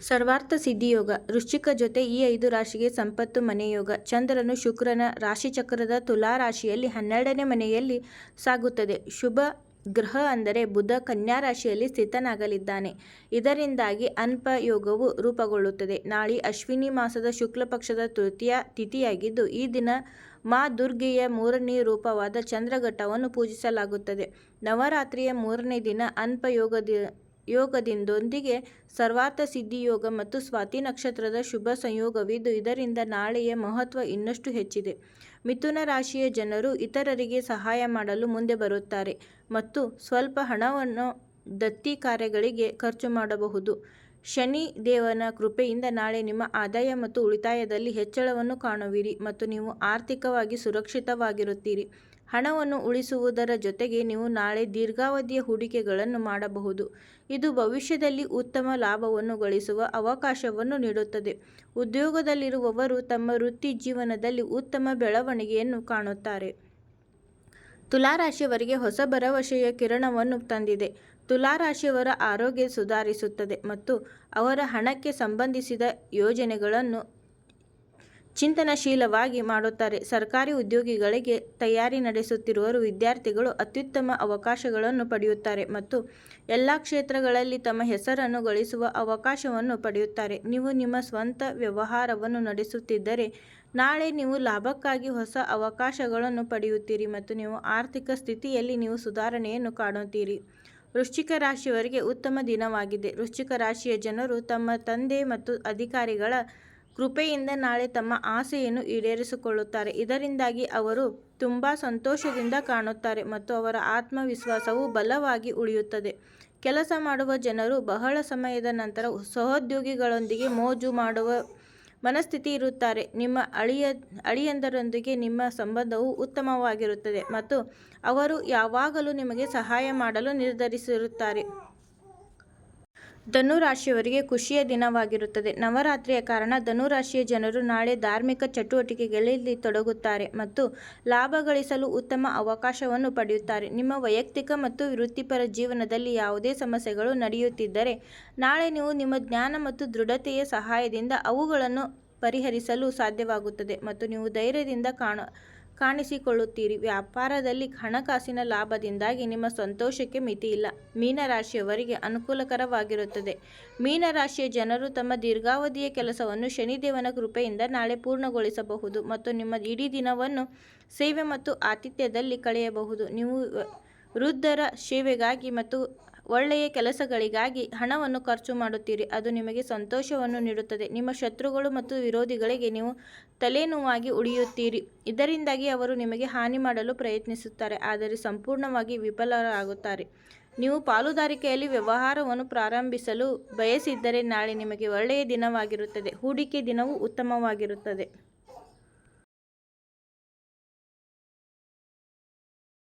ಸರ್ವಾರ್ಥ ಸಿದ್ಧಿಯೋಗ, ವೃಶ್ಚಿಕ ಜೊತೆ ಈ ಐದು ರಾಶಿಗೆ ಸಂಪತ್ತು ಮನೆಯೋಗ, ಚಂದ್ರನು ಶುಕ್ರನ ರಾಶಿಚಕ್ರದ ತುಲಾ ರಾಶಿಯಲ್ಲಿ ಹನ್ನೆರಡನೇ ಮನೆಯಲ್ಲಿ ಸಾಗುತ್ತದೆ. ಶುಭ ಗ್ರಹ ಅಂದರೆ ಬುಧ ಕನ್ಯಾ ರಾಶಿಯಲ್ಲಿ ಸ್ಥಿತನಾಗಲಿದ್ದಾನೆ. ಇದರಿಂದಾಗಿ ಅನ್ಪಯೋಗವು ರೂಪುಗೊಳ್ಳುತ್ತದೆ. ನಾಳೆ ಅಶ್ವಿನಿ ಮಾಸದ ಶುಕ್ಲ ಪಕ್ಷದ ತೃತೀಯ ತಿಥಿಯಾಗಿದ್ದು, ಈ ದಿನ ಮಾ ದುರ್ಗೆಯ ಮೂರನೇ ರೂಪವಾದ ಚಂದ್ರಘಟ್ಟವನ್ನು ಪೂಜಿಸಲಾಗುತ್ತದೆ. ನವರಾತ್ರಿಯ ಮೂರನೇ ದಿನ ಅನ್ಪ ಯೋಗದ ಯೋಗದಿಂದೊಂದಿಗೆ ಸರ್ವಾರ್ಥ ಸಿದ್ಧಿಯೋಗ ಮತ್ತು ಸ್ವಾತಿ ನಕ್ಷತ್ರದ ಶುಭ ಸಂಯೋಗವಿದ್ದು ಇದರಿಂದ ನಾಳೆಯ ಮಹತ್ವ ಇನ್ನಷ್ಟು ಹೆಚ್ಚಿದೆ. ಮಿಥುನ ರಾಶಿಯ ಜನರು ಇತರರಿಗೆ ಸಹಾಯ ಮಾಡಲು ಮುಂದೆ ಬರುತ್ತಾರೆ ಮತ್ತು ಸ್ವಲ್ಪ ಹಣವನ್ನು ದತ್ತಿ ಕಾರ್ಯಗಳಿಗೆ ಖರ್ಚು ಮಾಡಬಹುದು. ಶನಿ ದೇವನ ಕೃಪೆಯಿಂದ ನಾಳೆ ನಿಮ್ಮ ಆದಾಯ ಮತ್ತು ಉಳಿತಾಯದಲ್ಲಿ ಹೆಚ್ಚಳವನ್ನು ಕಾಣುವಿರಿ ಮತ್ತು ನೀವು ಆರ್ಥಿಕವಾಗಿ ಸುರಕ್ಷಿತವಾಗಿರುತ್ತೀರಿ. ಹಣವನ್ನು ಉಳಿಸುವುದರ ಜೊತೆಗೆ ನೀವು ನಾಳೆ ದೀರ್ಘಾವಧಿಯ ಹೂಡಿಕೆಗಳನ್ನು ಮಾಡಬಹುದು. ಇದು ಭವಿಷ್ಯದಲ್ಲಿ ಉತ್ತಮ ಲಾಭವನ್ನು ಗಳಿಸುವ ಅವಕಾಶವನ್ನು ನೀಡುತ್ತದೆ. ಉದ್ಯೋಗದಲ್ಲಿರುವವರು ತಮ್ಮ ವೃತ್ತಿ ಜೀವನದಲ್ಲಿ ಉತ್ತಮ ಬೆಳವಣಿಗೆಯನ್ನು ಕಾಣುತ್ತಾರೆ. ತುಲಾರಾಶಿಯವರಿಗೆ ಹೊಸ ಭರವಸೆಯ ಕಿರಣವನ್ನು ತಂದಿದೆ. ತುಲಾರಾಶಿಯವರ ಆರೋಗ್ಯ ಸುಧಾರಿಸುತ್ತದೆ ಮತ್ತು ಅವರ ಹಣಕ್ಕೆ ಸಂಬಂಧಿಸಿದ ಯೋಜನೆಗಳನ್ನು ಚಿಂತನಶೀಲವಾಗಿ ಮಾಡುತ್ತಾರೆ. ಸರ್ಕಾರಿ ಉದ್ಯೋಗಿಗಳಿಗೆ ತಯಾರಿ ನಡೆಸುತ್ತಿರುವರು ವಿದ್ಯಾರ್ಥಿಗಳು ಅತ್ಯುತ್ತಮ ಅವಕಾಶಗಳನ್ನು ಪಡೆಯುತ್ತಾರೆ ಮತ್ತು ಎಲ್ಲ ಕ್ಷೇತ್ರಗಳಲ್ಲಿ ತಮ್ಮ ಹೆಸರನ್ನು ಗಳಿಸುವ ಅವಕಾಶವನ್ನು ಪಡೆಯುತ್ತಾರೆ. ನೀವು ನಿಮ್ಮ ಸ್ವಂತ ವ್ಯವಹಾರವನ್ನು ನಡೆಸುತ್ತಿದ್ದರೆ ನಾಳೆ ನೀವು ಲಾಭಕ್ಕಾಗಿ ಹೊಸ ಅವಕಾಶಗಳನ್ನು ಪಡೆಯುತ್ತೀರಿ ಮತ್ತು ನೀವು ಆರ್ಥಿಕ ಸ್ಥಿತಿಯಲ್ಲಿ ನೀವು ಸುಧಾರಣೆಯನ್ನು ಕಾಣುತ್ತೀರಿ. ವೃಶ್ಚಿಕ ರಾಶಿಯವರಿಗೆ ಉತ್ತಮ ದಿನವಾಗಿದೆ. ವೃಶ್ಚಿಕ ರಾಶಿಯ ಜನರು ತಮ್ಮ ತಂದೆ ಮತ್ತು ಅಧಿಕಾರಿಗಳ ಕೃಪೆಯಿಂದ ನಾಳೆ ತಮ್ಮ ಆಸೆಯನ್ನು ಈಡೇರಿಸಿಕೊಳ್ಳುತ್ತಾರೆ. ಇದರಿಂದಾಗಿ ಅವರು ತುಂಬ ಸಂತೋಷದಿಂದ ಕಾಣುತ್ತಾರೆ ಮತ್ತು ಅವರ ಆತ್ಮವಿಶ್ವಾಸವು ಬಲವಾಗಿ ಉಳಿಯುತ್ತದೆ. ಕೆಲಸ ಮಾಡುವ ಜನರು ಬಹಳ ಸಮಯದ ನಂತರ ಸಹೋದ್ಯೋಗಿಗಳೊಂದಿಗೆ ಮೋಜು ಮಾಡುವ ಮನಸ್ಥಿತಿ ಇರುತ್ತಾರೆ. ನಿಮ್ಮ ಅಳಿಯ, ಅಳಿಯಂದರೊಂದಿಗೆ ನಿಮ್ಮ ಸಂಬಂಧವು ಉತ್ತಮವಾಗಿರುತ್ತದೆ ಮತ್ತು ಅವರು ಯಾವಾಗಲೂ ನಿಮಗೆ ಸಹಾಯ ಮಾಡಲು ನಿರ್ಧರಿಸಿರುತ್ತಾರೆ. ಧನುರಾಶಿಯವರಿಗೆ ಖುಷಿಯ ದಿನವಾಗಿರುತ್ತದೆ. ನವರಾತ್ರಿಯ ಕಾರಣ ಧನುರಾಶಿಯ ಜನರು ನಾಳೆ ಧಾರ್ಮಿಕ ಚಟುವಟಿಕೆಗಳಲ್ಲಿ ತೊಡಗುತ್ತಾರೆ ಮತ್ತು ಲಾಭ ಗಳಿಸಲು ಉತ್ತಮ ಅವಕಾಶವನ್ನು ಪಡೆಯುತ್ತಾರೆ. ನಿಮ್ಮ ವೈಯಕ್ತಿಕ ಮತ್ತು ವೃತ್ತಿಪರ ಜೀವನದಲ್ಲಿ ಯಾವುದೇ ಸಮಸ್ಯೆಗಳು ನಡೆಯುತ್ತಿದ್ದರೆ ನಾಳೆ ನೀವು ನಿಮ್ಮ ಜ್ಞಾನ ಮತ್ತು ದೃಢತೆಯ ಸಹಾಯದಿಂದ ಅವುಗಳನ್ನು ಪರಿಹರಿಸಲು ಸಾಧ್ಯವಾಗುತ್ತದೆ ಮತ್ತು ನೀವು ಧೈರ್ಯದಿಂದ ಕಾಣ ಕಾಣಿಸಿಕೊಳ್ಳುತ್ತೀರಿ. ವ್ಯಾಪಾರದಲ್ಲಿ ಹಣಕಾಸಿನ ಲಾಭದಿಂದಾಗಿ ನಿಮ್ಮ ಸಂತೋಷಕ್ಕೆ ಮಿತಿಯಿಲ್ಲ. ಮೀನರಾಶಿಯವರಿಗೆ ಅನುಕೂಲಕರವಾಗಿರುತ್ತದೆ. ಮೀನರಾಶಿಯ ಜನರು ತಮ್ಮ ದೀರ್ಘಾವಧಿಯ ಕೆಲಸವನ್ನು ಶನಿದೇವನ ಕೃಪೆಯಿಂದ ನಾಳೆ ಪೂರ್ಣಗೊಳಿಸಬಹುದು ಮತ್ತು ನಿಮ್ಮ ಇಡೀ ದಿನವನ್ನು ಸೇವೆ ಮತ್ತು ಆತಿಥ್ಯದಲ್ಲಿ ಕಳೆಯಬಹುದು. ನೀವು ವೃದ್ಧರ ಸೇವೆಗಾಗಿ ಮತ್ತು ಒಳ್ಳೆಯ ಕೆಲಸಗಳಿಗಾಗಿ ಹಣವನ್ನು ಖರ್ಚು ಮಾಡುತ್ತೀರಿ. ಅದು ನಿಮಗೆ ಸಂತೋಷವನ್ನು ನೀಡುತ್ತದೆ. ನಿಮ್ಮ ಶತ್ರುಗಳು ಮತ್ತು ವಿರೋಧಿಗಳಿಗೆ ನೀವು ತಲೆನೋವಾಗಿ ಉಳಿಯುತ್ತೀರಿ ಇದರಿಂದಾಗಿ ಅವರು ನಿಮಗೆ ಹಾನಿ ಮಾಡಲು ಪ್ರಯತ್ನಿಸುತ್ತಾರೆ, ಆದರೆ ಸಂಪೂರ್ಣವಾಗಿ ವಿಫಲರಾಗುತ್ತಾರೆ. ನೀವು ಪಾಲುದಾರಿಕೆಯಲ್ಲಿ ವ್ಯವಹಾರವನ್ನು ಪ್ರಾರಂಭಿಸಲು ಬಯಸಿದ್ದರೆ ನಾಳೆ ನಿಮಗೆ ಒಳ್ಳೆಯ ದಿನವಾಗಿರುತ್ತದೆ. ಹೂಡಿಕೆ ದಿನವೂ ಉತ್ತಮವಾಗಿರುತ್ತದೆ.